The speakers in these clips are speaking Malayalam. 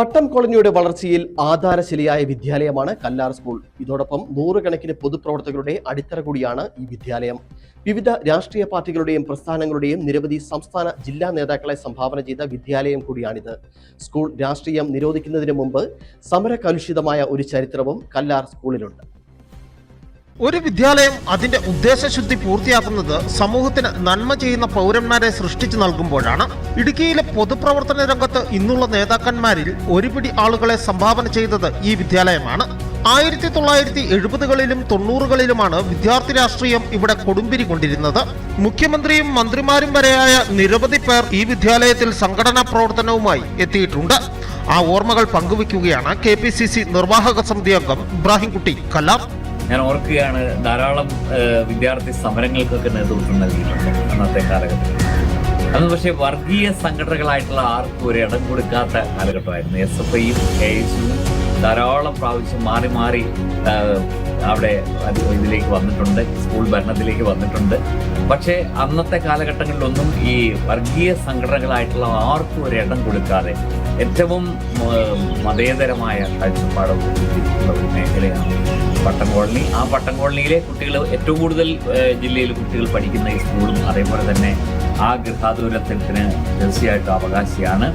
പട്ടം കോളനിയുടെ വളർച്ചയിൽ ആധാരശിലയായ വിദ്യാലയമാണ് കല്ലാർ സ്കൂൾ. ഇതോടൊപ്പം നൂറുകണക്കിന് പൊതുപ്രവർത്തകരുടെ അടിത്തറ കൂടിയാണ് ഈ വിദ്യാലയം. വിവിധ രാഷ്ട്രീയ പാർട്ടികളുടെയും പ്രസ്ഥാനങ്ങളുടെയും നിരവധി സംസ്ഥാന ജില്ലാ നേതാക്കളെ സംഭാവന ചെയ്ത വിദ്യാലയം കൂടിയാണിത്. സ്കൂൾ രാഷ്ട്രീയം നിരോധിക്കുന്നതിന് മുമ്പ് സമരകലുഷിതമായ ഒരു ചരിത്രവും കല്ലാർ സ്കൂളിലുണ്ട്. ഒരു വിദ്യാലയം അതിന്റെ ഉദ്ദേശശുദ്ധി പൂർത്തിയാക്കുന്നത് സമൂഹത്തിന് നന്മ ചെയ്യുന്ന പൗരന്മാരെ സൃഷ്ടിച്ചു നൽകുമ്പോഴാണ്. ഇടുക്കിയിലെ പൊതുപ്രവർത്തന രംഗത്ത് ഇന്നുള്ള നേതാക്കന്മാരിൽ ഒരുപിടി ആളുകളെ സംഭാവന ചെയ്തത് ഈ വിദ്യാലയമാണ്. ആയിരത്തി തൊള്ളായിരത്തി എഴുപതുകളിലും തൊണ്ണൂറുകളിലുമാണ് വിദ്യാർത്ഥി രാഷ്ട്രീയം ഇവിടെ കൊടുമ്പിരി കൊണ്ടിരുന്നത്. മുഖ്യമന്ത്രിയും മന്ത്രിമാരും വരെയായ നിരവധി പേർ ഈ വിദ്യാലയത്തിൽ സംഘടനാ പ്രവർത്തനവുമായി എത്തിയിട്ടുണ്ട്. ആ ഓർമ്മകൾ പങ്കുവയ്ക്കുകയാണ് കെ നിർവാഹക സമിതി അംഗം ഇബ്രാഹിംകുട്ടി കലാം ഞാൻ ഓർക്കുകയാണ് ധാരാളം വിദ്യാർത്ഥി സമരങ്ങൾക്കൊക്കെ നേതൃത്വം നൽകിയിട്ടുണ്ട് അന്നത്തെ കാലഘട്ടത്തിൽ. അന്ന് പക്ഷേ വർഗീയ സംഘടനകളായിട്ടുള്ള ആർക്കും ഒരു ഇടം കൊടുക്കാത്ത കാലഘട്ടമായിരുന്നു. എസ് എഫ് ഐയും എ എസും ധാരാളം പ്രാവശ്യം മാറി മാറി അവിടെ ഇതിലേക്ക് വന്നിട്ടുണ്ട് സ്കൂൾ ഭരണത്തിലേക്ക് വന്നിട്ടുണ്ട്. പക്ഷേ അന്നത്തെ കാലഘട്ടങ്ങളിലൊന്നും ഈ വർഗീയ സംഘടനകളായിട്ടുള്ള ആർക്കും ഒരു ഇടം കൊടുക്കാതെ ഏറ്റവും മതേതരമായ കാഴ്ചപ്പാടുള്ള ഒരു മേഖലയാണ് പട്ടം കോളനി ആ പട്ടം കോളനിയിലെ കുട്ടികൾ ഏറ്റവും കൂടുതൽ ജില്ലയിൽ കുട്ടികൾ പഠിക്കുന്ന ഈ സ്കൂളും അതേപോലെ തന്നെ ആ ഗൃഹാതുരത്വത്തിന് തീർച്ചയായിട്ടും അവകാശിയാണ്.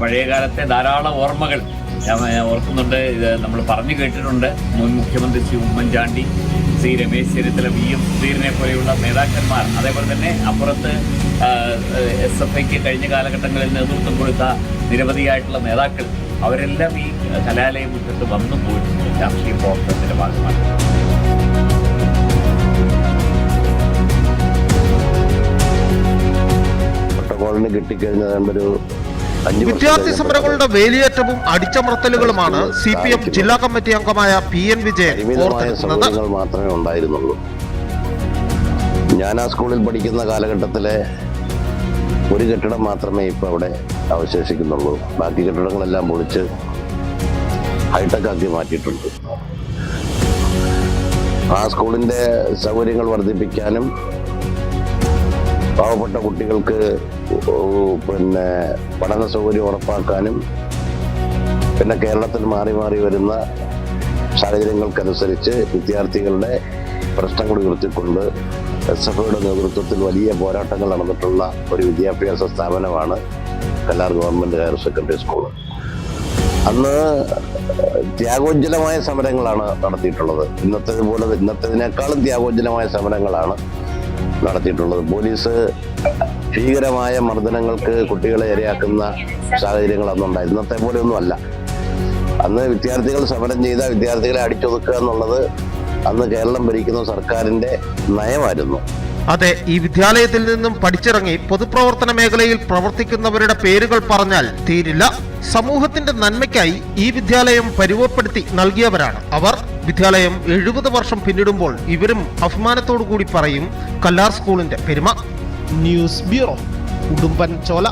പഴയകാലത്തെ ധാരാളം ഓർമ്മകൾ ഓർക്കുന്നുണ്ട്. ഇത് നമ്മൾ പറഞ്ഞു കേട്ടിട്ടുണ്ട്. മുൻ മുഖ്യമന്ത്രി ശ്രീ ഉമ്മൻചാണ്ടി ശ്രീ രമേശ് ചെന്നിത്തല വി എം സുധീരനെ പോലെയുള്ള നേതാക്കന്മാർ അതേപോലെ തന്നെ അപ്പുറത്ത് എസ് എഫ് ഐക്ക് കഴിഞ്ഞ കാലഘട്ടങ്ങളിൽ നേതൃത്വം കൊടുത്ത നിരവധിയായിട്ടുള്ള നേതാക്കൾ അവരെല്ലാം ഈ കലാലയം വിട്ടിട്ട് വന്നു പോയിട്ടുണ്ട്. രാഷ്ട്രീയ പ്രവർത്തനത്തിന്റെ ഭാഗമായി കോളനി കിട്ടിക്കഴിഞ്ഞാൽ ഒരു അഞ്ച് വിദ്യാർത്ഥി സമരങ്ങളുടെ വേലിയേറ്റവും അടിച്ചമർത്തലുകളുമാണ് സി പി എം ജില്ലാ കമ്മിറ്റി അംഗമായ പി എൻ വിജയൻ മാത്രമേ ഉണ്ടായിരുന്നുള്ളൂ. ഞാൻ ആ സ്കൂളിൽ പഠിക്കുന്ന കാലഘട്ടത്തിലെ ഒരു കെട്ടിടം മാത്രമേ ഇപ്പൊ അവിടെ അവശേഷിക്കുന്നുള്ളൂ. ബാക്കി കെട്ടിടങ്ങളെല്ലാം പൊളിച്ച് ഹൈടെക് ആക്കി മാറ്റിയിട്ടുണ്ട്. ആ സ്കൂളിന്റെ സൗകര്യങ്ങൾ വർദ്ധിപ്പിക്കാനും പാവപ്പെട്ട കുട്ടികൾക്ക് പിന്നെ പഠന സൗകര്യം ഉറപ്പാക്കാനും പിന്നെ കേരളത്തിൽ മാറി മാറി വരുന്ന സാഹചര്യങ്ങൾക്കനുസരിച്ച് വിദ്യാർത്ഥികളുടെ പ്രശ്നങ്ങൾ ഉയർത്തിക്കൊണ്ട് എസ് എഫ് ഐയുടെ നേതൃത്വത്തിൽ വലിയ പോരാട്ടങ്ങൾ നടന്നിട്ടുള്ള ഒരു വിദ്യാഭ്യാസ സ്ഥാപനമാണ് Kallar government higher secondary school അന്ന് ത്യാഗോജ്ജലമായ സമരങ്ങളാണ് നടത്തിയിട്ടുള്ളത്. ഇന്നത്തെ പോലെ ഇന്നത്തേതിനേക്കാളും ത്യാഗോജ്ജലമായ സമരങ്ങളാണ് നടത്തിയിട്ടുള്ളത്. പോലീസ് ഭീകരമായ മർദ്ദനങ്ങൾക്ക് കുട്ടികളെ ഇരയാക്കുന്ന സാഹചര്യങ്ങൾ അന്നുണ്ടായി. ഇന്നത്തെ പോലെയൊന്നും അല്ല. അന്ന് വിദ്യാർത്ഥികൾ സമരം ചെയ്ത വിദ്യാർത്ഥികളെ അടിച്ചൊതുക്കുക എന്നുള്ളത് അന്ന് കേരളം ഭരിക്കുന്ന സർക്കാരിന്റെ നയമായിരുന്നു. അതെ ഈ വിദ്യാലയത്തിൽ നിന്നും പഠിച്ചിറങ്ങി പൊതുപ്രവർത്തന മേഖലയിൽ പ്രവർത്തിക്കുന്നവരുടെ പേരുകൾ പറഞ്ഞാൽ തീരില്ല. സമൂഹത്തിന്റെ നന്മയ്ക്കായി ഈ വിദ്യാലയം പരുവപ്പെടുത്തി നൽകിയവരാണ്. അവർ വിദ്യാലയം എഴുപത് വർഷം പിന്നിടുമ്പോൾ ഇവരും അഭിമാനത്തോടു കൂടി പറയും കല്ലാർ സ്കൂളിന്റെ പെരുമ. ന്യൂസ് ബ്യൂറോ ഉടുമ്പൻ ചോല